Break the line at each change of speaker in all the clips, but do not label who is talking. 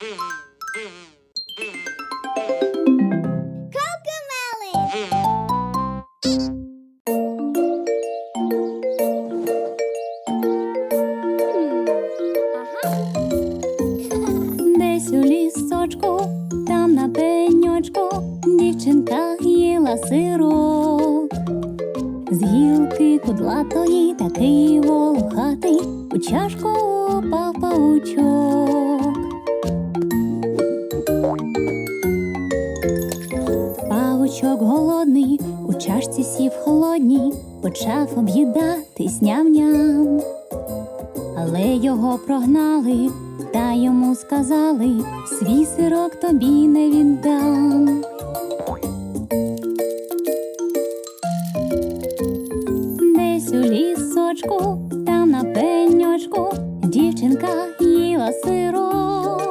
Десь у лісочку, там на пеньочку, дівчинка їла сирок. З гілки кудлатої такий волохатий, у чашку упав паучок. Павучок голодний, у чашці сів холодній, почав об'їдатись ням-ням. Але його прогнали, та йому сказали, свій сирок тобі не віддам. Десь у лісочку, там на пеньочку, дівчинка їла сирок.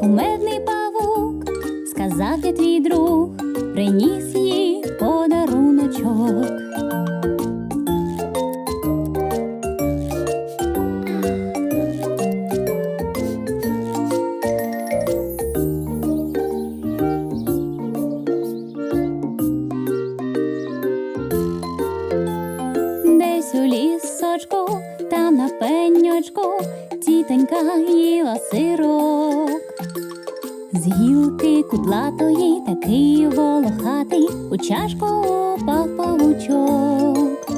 Кумедний павук, сказав я твій друг, приніс їй подаруночок. Десь у лісочку, там на пеньочку, тітонька їла сирок. З гілки кудлатої такий волохатий, у чашку упав павучок.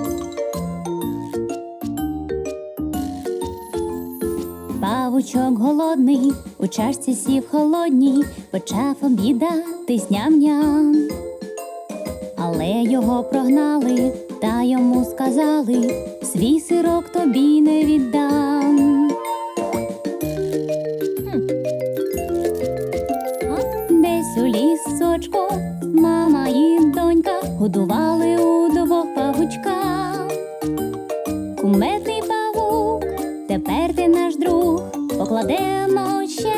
Павучок голодний, у чашці сів холодній, почав об'їдатись ням-ням. Але його прогнали, та йому сказали, свій сирок тобі не віддам. Донька у двох павучка. Кумедний павук, тепер ти наш друг, покладемо ще